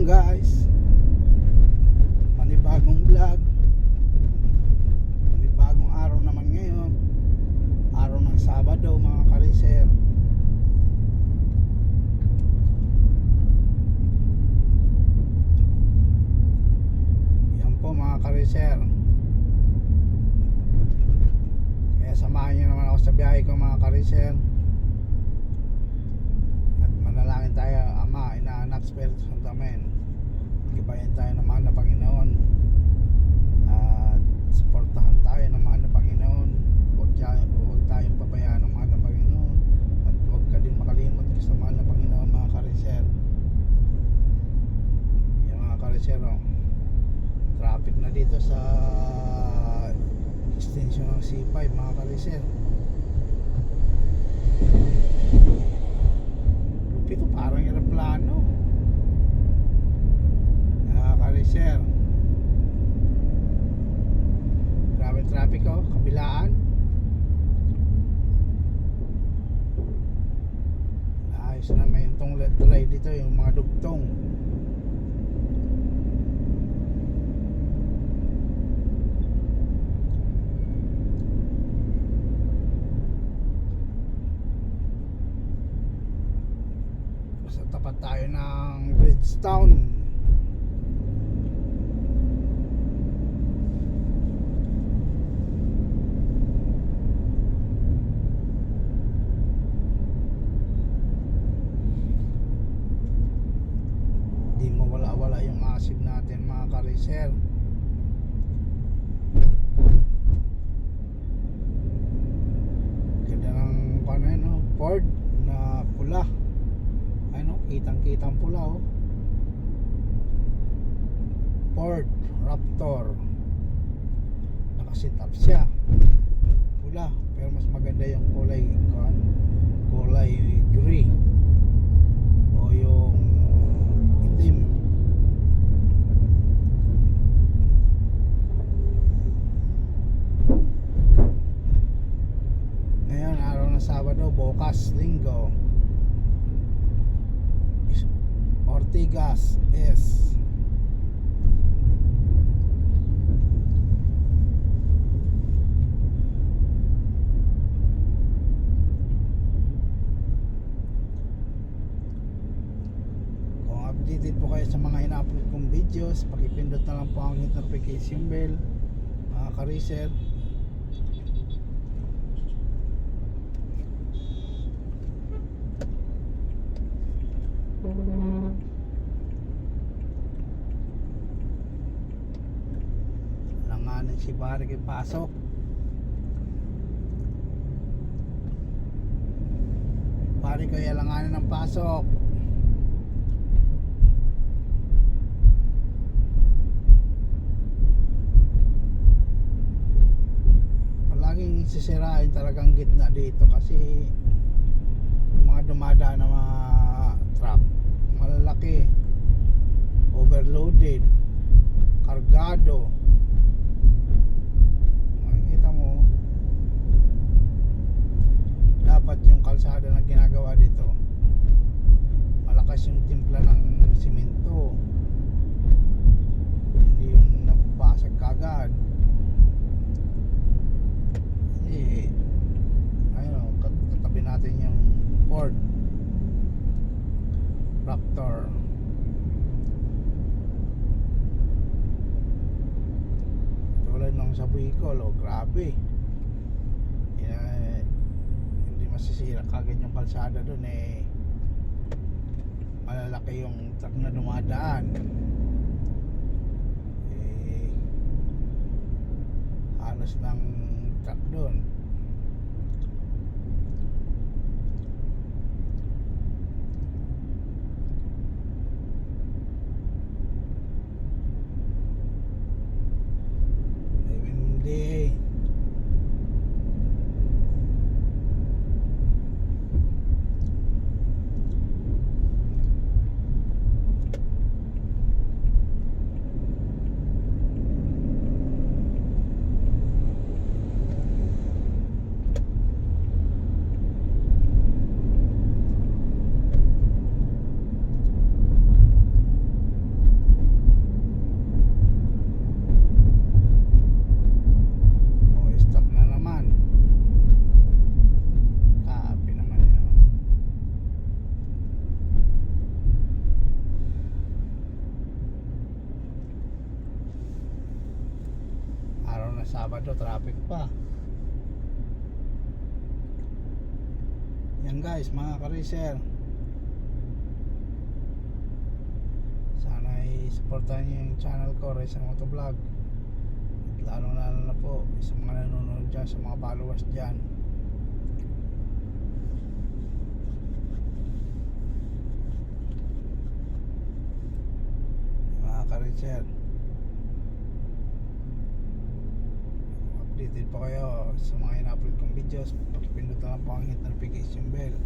naman guys. Panibagong vlog. Panibagong araw naman ngayon. Araw ng Sabado mga kariser. Yan po mga kariser. Kaya samahan nyo naman ako sa biyahe ko mga kariser. Manalangin tayo, Ama, Ina, Anak, Espiritu Santo, Amen. Gibayan tayo ng mahal na Panginoon. At suportahan tayo ng mahal na Panginoon. Huwag, tayo, huwag tayong pabayaan ng mahal na Panginoon. At huwag ka din makalimot ka sa mahal na Panginoon, mga kariser. Yan mga kariser, oh. Traffic na dito sa extension ng C5, mga kariser. Lupito, parang aeroplano. Nakaka-reser. Grabe traffic oh, kabilaan. Ayos na may itong tulay dito, yung mga dugtong. Sa tapat tayo ng Bridgetown. Mawala-wala yung asid natin mga kariser. Ganda ng ano yun, no? Na pula ano, kitang-kitang pula oh. Ford Raptor. Nakasit up siya. Pula, pero mas maganda yung kulay kan kulay gray bukas, Linggo. Ortigas is Kung updated po kayo sa mga ina-upload kong videos, pakipindot na lang po ang notification bell mga ka-reset si pare kay pasok. Pare ko yalanganin ng pasok. Palaging sisirain talagang gitna dito kasi yung mga dumadaan na mga truck malalaki overloaded kargado makikita mo dapat yung kalsada na ginagawa dito malakas yung timpla ng simento hindi yung nabasag kagad kasi ayun o kat- katabi natin yung Ford Raptor tulad ng sa Bicol oh grabe. Eh, hindi masisira kagad yung kalsada doon eh. Malalaki yung truck na dumadaan. Eh halos ng truck doon Eh, hindi Sabado, traffic pa. Yan guys, mga ka-racer. Sana i-supportan niyo yung channel ko, Racer Motovlog. At lalong lalo na po sa mga nanonood dyan, sa mga followers dyan. Mga ka-racer. Updated po kayo sa mga in-upload kong videos. Pakipindot lang po ang hit notification bell.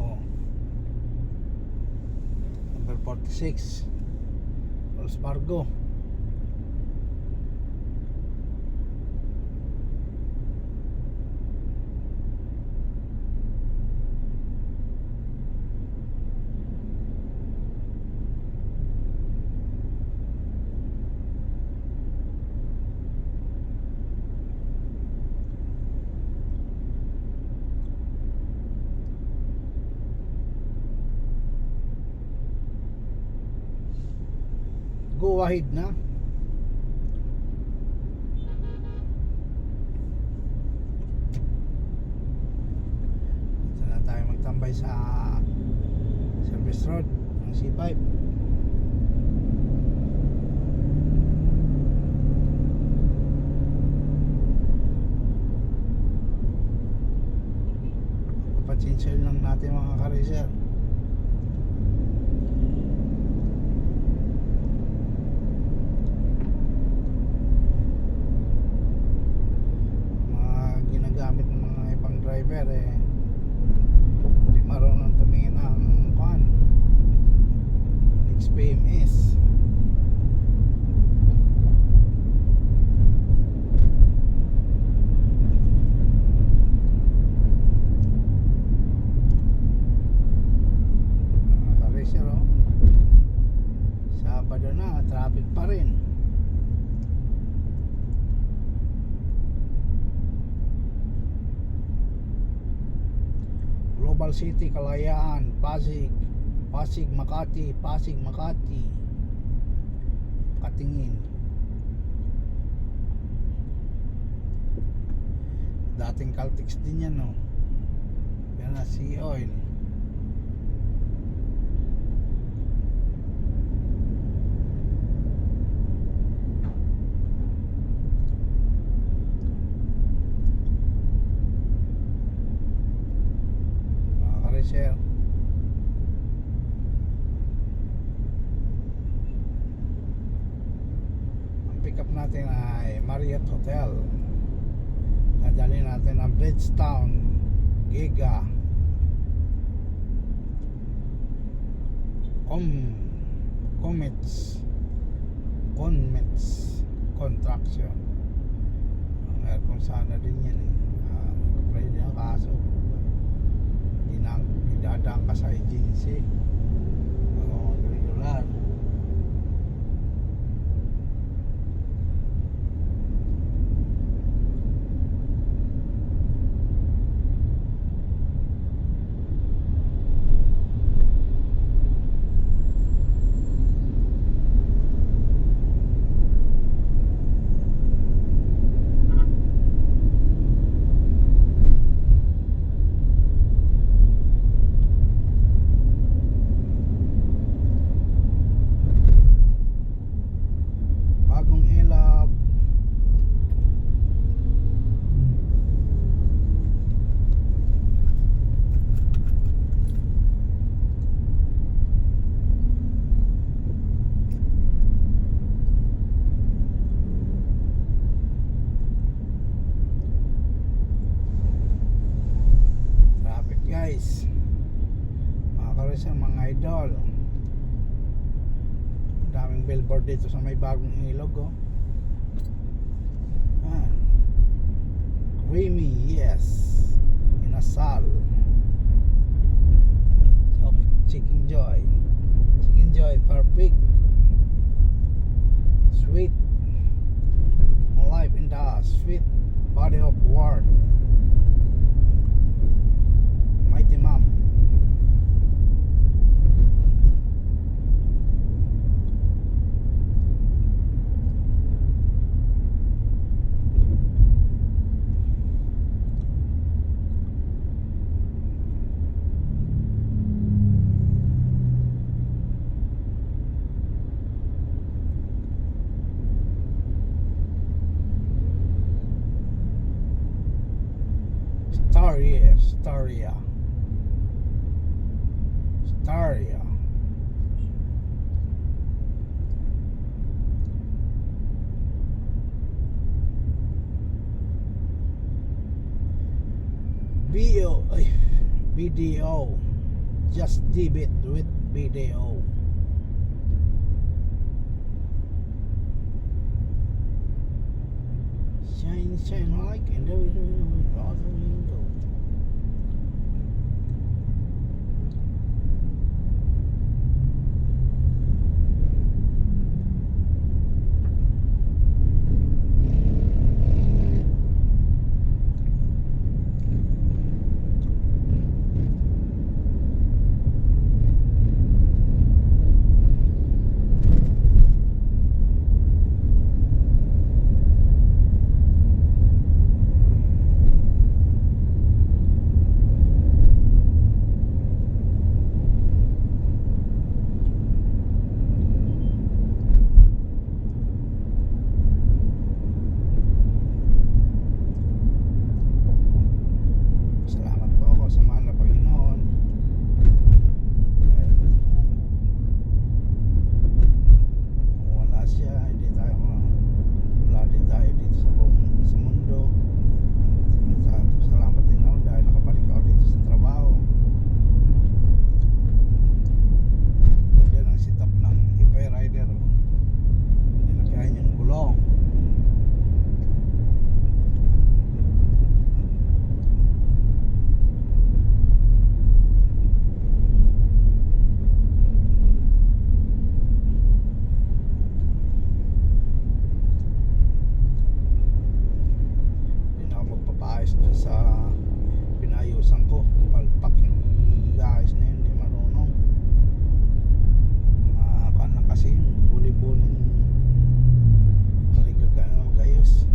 Oh. Number 46 Wells Fargo Wahid na. Dito na tayo magtambay sa service road ng C5 Papachinsel lang natin mga ka-racer mga ginagamit ng mga ibang driver eh hindi marunong tumingin ng kan XPMS mga ka-racer oh Sabado na, traffic pa rin Global City, Kalayaan, Pasig, Pasig, Makati, Pasig, Makati. Katingin. Dating Caltex din yan, no? Yan na, Sea Oil. Mga ka-racer. Ang pick up natin ay Marriott Hotel. Nadali natin Bridgetown, Giga, Com, Comets, Conmets, Contraction. Ang aircon sana din yan eh. Uh, Nag-apply ang kaso. Hindi na idadaan ka sa agency. Ano, regular. Bagong ilog. Traffic guys. Mga karisang mga idol daming billboard dito sa may bagong ilog oh. Ah. Creamy, yes. Inasal. So, chicken joy. Chicken joy, perfect. Sweet. Life in the sweet body of word. Staria, Staria. BO, ay, eh, BDO. Just debit with BDO. Shine, shine like in the window, the magpapaayos doon sa pinayusan ko. Palpak yung guys na yun, hindi marunong. Mga kan lang kasi yun, buli-buling maligaga na magayos.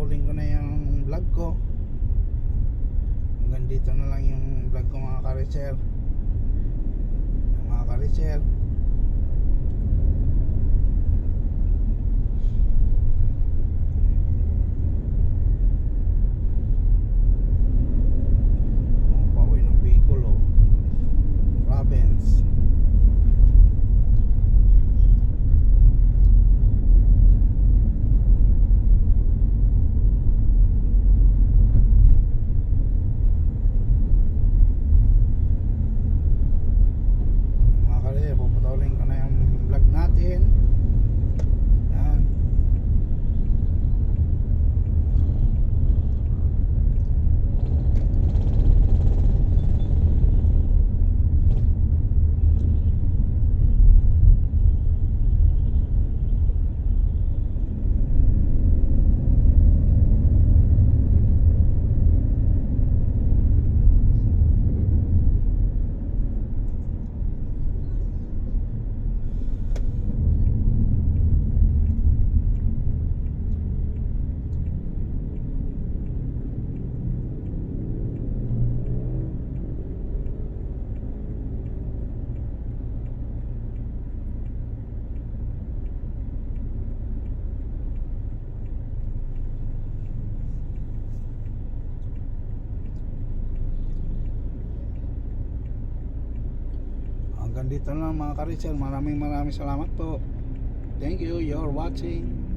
Puputulin ko na yung vlog ko. Hanggang dito na lang yung vlog ko mga ka-recher mga ka-recher Oh, pauwi ng Bicol oh. Province. Mga kalye, puputulin ko na yung vlog natin. Yan. Dito na lang mga ka-Richard. Maraming maraming salamat po. Thank you. You're watching.